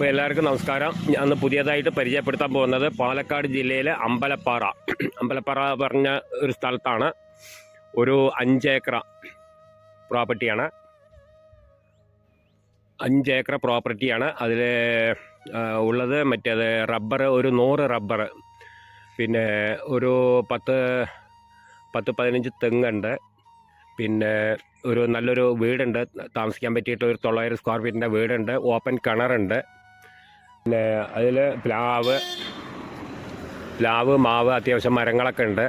അപ്പോൾ എല്ലാവർക്കും നമസ്കാരം. ഞാൻ പുതിയതായിട്ട് പരിചയപ്പെടുത്താൻ പോകുന്നത് പാലക്കാട് ജില്ലയിലെ അമ്പലപ്പാറ. അമ്പലപ്പാറ പറഞ്ഞ ഒരു സ്ഥലത്താണ് ഒരു അഞ്ചേക്കർ പ്രോപ്പർട്ടിയാണ്. അഞ്ചേക്കർ പ്രോപ്പർട്ടിയാണ്. അതിൽ ഉള്ളത് മറ്റേത് റബ്ബർ ഒരു നൂറ് റബ്ബർ പിന്നെ ഒരു പത്ത് പത്ത് പതിനഞ്ച് തെങ്ങുണ്ട്. പിന്നെ ഒരു നല്ലൊരു വീടുണ്ട്. താമസിക്കാൻ പറ്റിയിട്ട് ഒരു തൊള്ളായിരം സ്ക്വയർ ഫീറ്റിന്റെ വീടുണ്ട്. ഓപ്പൺ കിണറുണ്ട്. പിന്നെ അതിൽ പ്ലാവ് പ്ലാവ് മാവ് അത്യാവശ്യം മരങ്ങളൊക്കെ ഉണ്ട്.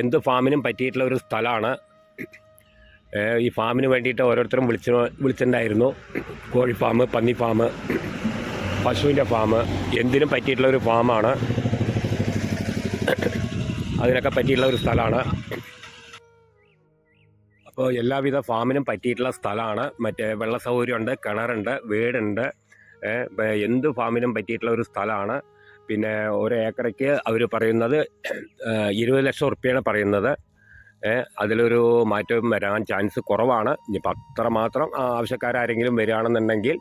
എന്ത് ഫാമിനും പറ്റിയിട്ടുള്ള ഒരു സ്ഥലമാണ്. ഈ ഫാമിന് വേണ്ടിയിട്ട് ഓരോരുത്തരും വിളിച്ചു വിളിച്ചിട്ടുണ്ടായിരുന്നു. കോഴി ഫാം പന്നി ഫാം പശുവിന്റെ ഫാം എന്തിനും പറ്റിയിട്ടുള്ള ഒരു ഫാമാണ്. അതിനൊക്കെ പറ്റിയിട്ടുള്ള ഒരു സ്ഥലമാണ്. അപ്പോൾ എല്ലാവിധ ഫാമിനും പറ്റിയിട്ടുള്ള സ്ഥലമാണ്. മറ്റേ വെള്ള സൗകര്യമുണ്ട് കിണറുണ്ട് വീടുണ്ട്. എന്ത് ഫാമിനും പറ്റിയിട്ടുള്ള ഒരു സ്ഥലമാണ്. പിന്നെ ഒരു ഏക്കറയ്ക്ക് അവർ പറയുന്നത് ഇരുപത് ലക്ഷം ഉറുപ്പ്യാണ് പറയുന്നത്. അതിലൊരു മാറ്റം വരാൻ ചാൻസ് കുറവാണ്. ഇനിയിപ്പോൾ അത്രമാത്രം ആവശ്യക്കാരാരെങ്കിലും വരികയാണെന്നുണ്ടെങ്കിൽ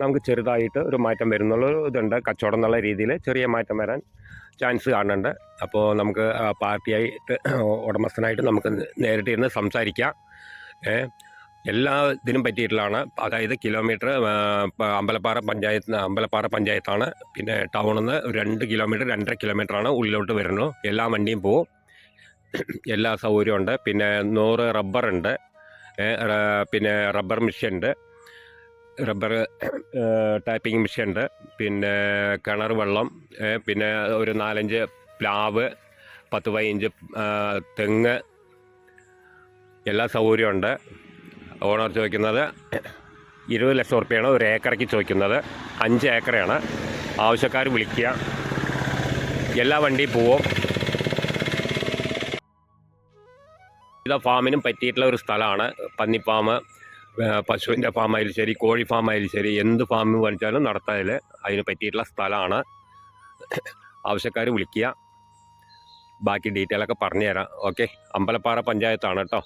നമുക്ക് ചെറുതായിട്ട് ഒരു മാറ്റം വരുന്നുള്ളൊരു ഇതുണ്ട്. കച്ചവടം എന്നുള്ള രീതിയിൽ ചെറിയ മാറ്റം വരാൻ ചാൻസ് കാണുന്നുണ്ട്. അപ്പോൾ നമുക്ക് പാർട്ടിയായിട്ട് ഉടമസ്ഥനായിട്ട് നമുക്ക് നേരിട്ട് ഇരുന്ന് സംസാരിക്കാം. എല്ലാ ഇതിനും പറ്റിയിട്ടുള്ളതാണ്. അതായത് കിലോമീറ്റർ അമ്പലപ്പാറ പഞ്ചായത്ത് അമ്പലപ്പാറ പഞ്ചായത്താണ്. പിന്നെ ടൗണിൽ നിന്ന് രണ്ട് കിലോമീറ്റർ രണ്ടര കിലോമീറ്ററാണ് ഉള്ളിലോട്ട് വരുന്നു. എല്ലാ വണ്ടിയും പോവും. എല്ലാ സൗകര്യവും ഉണ്ട്. പിന്നെ നൂറ് റബ്ബറുണ്ട് ഉണ്ട്. പിന്നെ റബ്ബർ മെഷീൻ ഉണ്ട്. റബ്ബർ ടാപ്പിംഗ് മെഷീൻ ഉണ്ട്. പിന്നെ കിണർ വെള്ളം പിന്നെ ഒരു നാലഞ്ച് പ്ലാവ് പത്ത് പതിനഞ്ച് തെങ്ങ് എല്ലാ സൗകര്യമുണ്ട് ഓണർ ചോദിക്കുന്നത് ഇരുപത് ലക്ഷം ഉറുപ്പ്യാണ് ഒരു ഏക്കറയ്ക്ക് ചോദിക്കുന്നത്. അഞ്ച് ഏക്കറയാണ്. ആവശ്യക്കാർ വിളിക്കുക. എല്ലാ വണ്ടിയും പോവും. വിവിധ ഫാമിനും പറ്റിയിട്ടുള്ള ഒരു സ്ഥലമാണ്. പന്നി ഫാം പശുവിന്റെ ഫാം ആയാലും ശരി കോഴി ഫാം ആയാലും ശരി എന്ത് ഫാം വലിച്ചാലും നടത്താതിൽ അതിന് പറ്റിയിട്ടുള്ള സ്ഥലമാണ്. ആവശ്യക്കാർ വിളിക്കുക. ബാക്കി ഡീറ്റെയിലൊക്കെ പറഞ്ഞു തരാം ഓക്കെ? അമ്പലപ്പാറ പഞ്ചായത്താണ് കേട്ടോ.